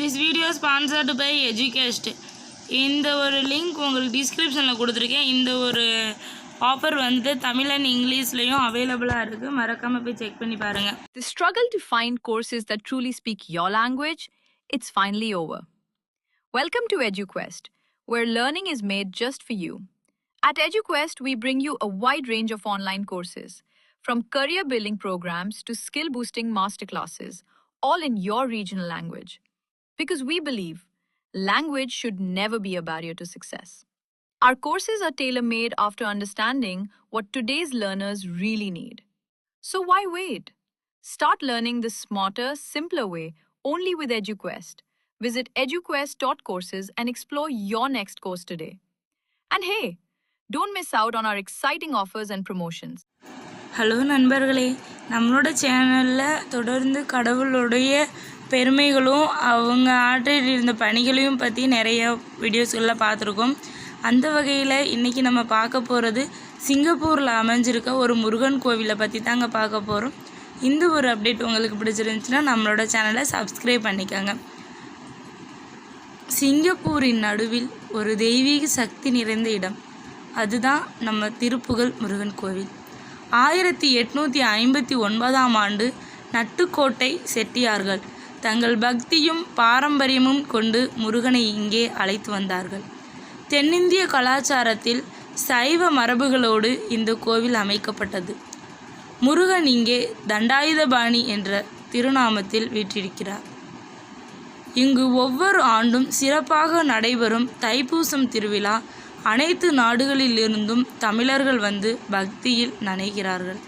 This video sponsored by எஜுகேஸ்ட் இந்த ஒரு link உங்களுக்கு டிஸ்கிரிப்ஷனில் கொடுத்துருக்கேன் இந்த ஒரு ஆஃபர் வந்து தமிழ் அண்ட் இங்கிலீஷ்லேயும் அவைலபிளாக இருக்குது மறக்காமல் போய் செக் பண்ணி பாருங்கள் The struggle to find courses that truly speak your language, it's finally over. Welcome to EduQuest, where learning is made just for you. At EduQuest, we bring you a wide range of online courses, from career building programs to skill boosting masterclasses, all in your regional language. Because we believe language should never be a barrier to success. Our courses are tailor made after understanding what today's learners really need. So why wait? Start learning the smarter, simpler way only with EduQuest. Visit eduquest.courses and explore your next course today. And hey, don't miss out on our exciting offers and promotions. Hello நண்பர்களே நம்மளோட சேனலில் தொடர்ந்து கடவுளுடைய பெருமைகளும் அவங்க ஆற்றில் இருந்த பணிகளையும் பற்றி நிறைய வீடியோஸ்களில் பார்த்துருக்கோம். அந்த வகையில் இன்றைக்கி நம்ம பார்க்க போகிறது சிங்கப்பூரில் அமைஞ்சிருக்க ஒரு முருகன் கோவிலை பற்றி தாங்க பார்க்க போகிறோம் இந்த ஒரு அப்டேட் உங்களுக்கு பிடிச்சிருந்துச்சுன்னா நம்மளோட சேனலை சப்ஸ்கிரைப் பண்ணிக்கோங்க. சிங்கப்பூரின் நடுவில் ஒரு தெய்வீக சக்தி நிறைந்த இடம். அதுதான் நம்ம திருப்புகழ் முருகன் கோவில். ஆயிரத்தி எட்நூற்றி ஐம்பத்தி ஒன்பதாம் ஆண்டு நட்டுக்கோட்டை செட்டியார்கள். தங்கள் பக்தியும் பாரம்பரியமும் கொண்டு முருகனை இங்கே அழைத்து வந்தார்கள். தென்னிந்திய கலாச்சாரத்தில் சைவ மரபுகளோடு இந்த கோவில் அமைக்கப்பட்டது. முருகன் இங்கே தண்டாயுதபாணி என்ற திருநாமத்தில் வீற்றிருக்கிறார். இங்கு ஒவ்வொரு ஆண்டும் சிறப்பாக நடைபெறும் தைப்பூசம் திருவிழா அனைத்து நாடுகளிலிருந்தும் தமிழர்கள் வந்து பக்தியில் நனைகிறார்கள்.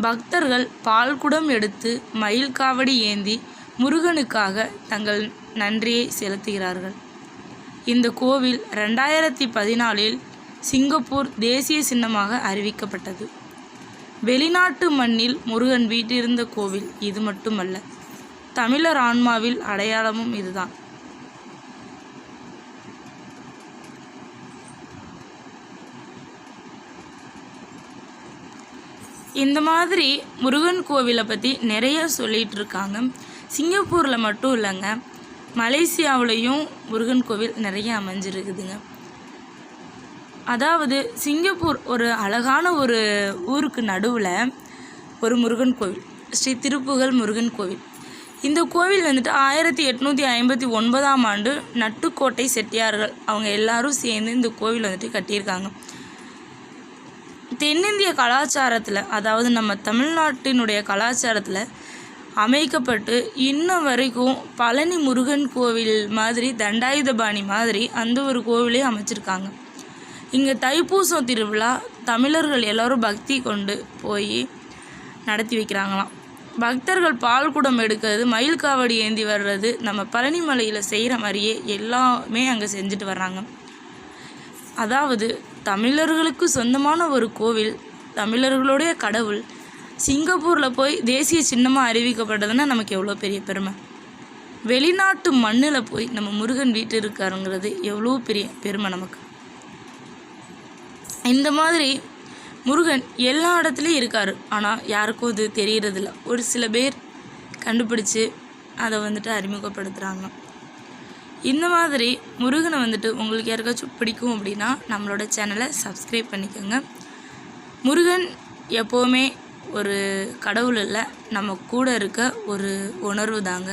பக்தர்கள் பால்குடம் எடுத்து மயில் காவடி ஏந்தி முருகனுக்காக தங்கள் நன்றியை செலுத்துகிறார்கள். இந்த கோவில் ரெண்டாயிரத்தி பதினாலில் சிங்கப்பூர் தேசிய சின்னமாக அறிவிக்கப்பட்டது. வெளிநாட்டு மண்ணில் முருகன் வீட்டிருந்த கோவில் இது மட்டுமல்ல தமிழர் ஆன்மாவில் அடையாளமும் இதுதான். இந்த மாதிரி முருகன் கோவிலை பற்றி நிறைய சொல்லிகிட்டு இருக்காங்க. சிங்கப்பூரில் மட்டும் இல்லைங்க. மலேசியாவிலையும் முருகன் கோவில் நிறைய அமைஞ்சிருக்குதுங்க. அதாவது சிங்கப்பூர் ஒரு அழகான ஒரு ஊருக்கு நடுவில் ஒரு முருகன் கோவில் ஸ்ரீ திருப்புகழ் முருகன் கோவில். இந்த கோவில் வந்துட்டு ஆயிரத்தி எட்நூற்றி ஐம்பத்தி ஒன்பதாம் ஆண்டு நட்டுக்கோட்டை செட்டியார்கள் அவங்க எல்லாரும் சேர்ந்து இந்த கோவில் வந்துட்டு கட்டியிருக்காங்க. தென்னிந்திய கலாச்சாரத்தில் அதாவது நம்ம தமிழ்நாட்டினுடைய கலாச்சாரத்தில் அமைக்கப்பட்டு இன்ன வரைக்கும் பழனி முருகன் கோவில் மாதிரி தண்டாயுதபாணி மாதிரி அந்த ஒரு கோவிலே அமைச்சிருக்காங்க. இங்கே தைப்பூசம் திருவிழா தமிழர்கள் எல்லாரும் பக்தி கொண்டு போய் நடத்தி வைக்கிறாங்களாம். பக்தர்கள் பால் குடம் எடுக்கிறது மயில் காவடி ஏந்தி வர்றது நம்ம பழனி மலையில் செய்கிற மாதிரியே எல்லாமே அங்கே செஞ்சுட்டு வர்றாங்க. அதாவது தமிழர்களுக்கு சொந்தமான ஒரு கோவில் தமிழர்களுடைய கடவுள் சிங்கப்பூரில் போய் தேசிய சின்னமாக அறிவிக்கப்பட்டதுன்னா நமக்கு எவ்வளோ பெரிய பெருமை? வெளிநாட்டு மண்ணில் போய் நம்ம முருகன் வீட்டு இருக்காருங்கிறது எவ்வளோ பெரிய பெருமை நமக்கு? இந்த மாதிரி முருகன் எல்லா இடத்துலையும் இருக்கார். ஆனால் யாருக்கும் இது தெரியறதில்ல. ஒரு சில பேர் கண்டுபிடிச்சு அதை வந்துட்டு அறிமுகப்படுத்துகிறாங்க இந்த மாதிரி முருகனை வந்துட்டு உங்களுக்கு யாருக்காச்சும் பிடிக்கும் அப்படின்னா நம்மளோட சேனலை சப்ஸ்கிரைப் பண்ணிக்கோங்க. முருகன் எப்போவுமே ஒரு கடவுள் இல்லை நம்ம கூட இருக்க ஒரு உணர்வு தாங்க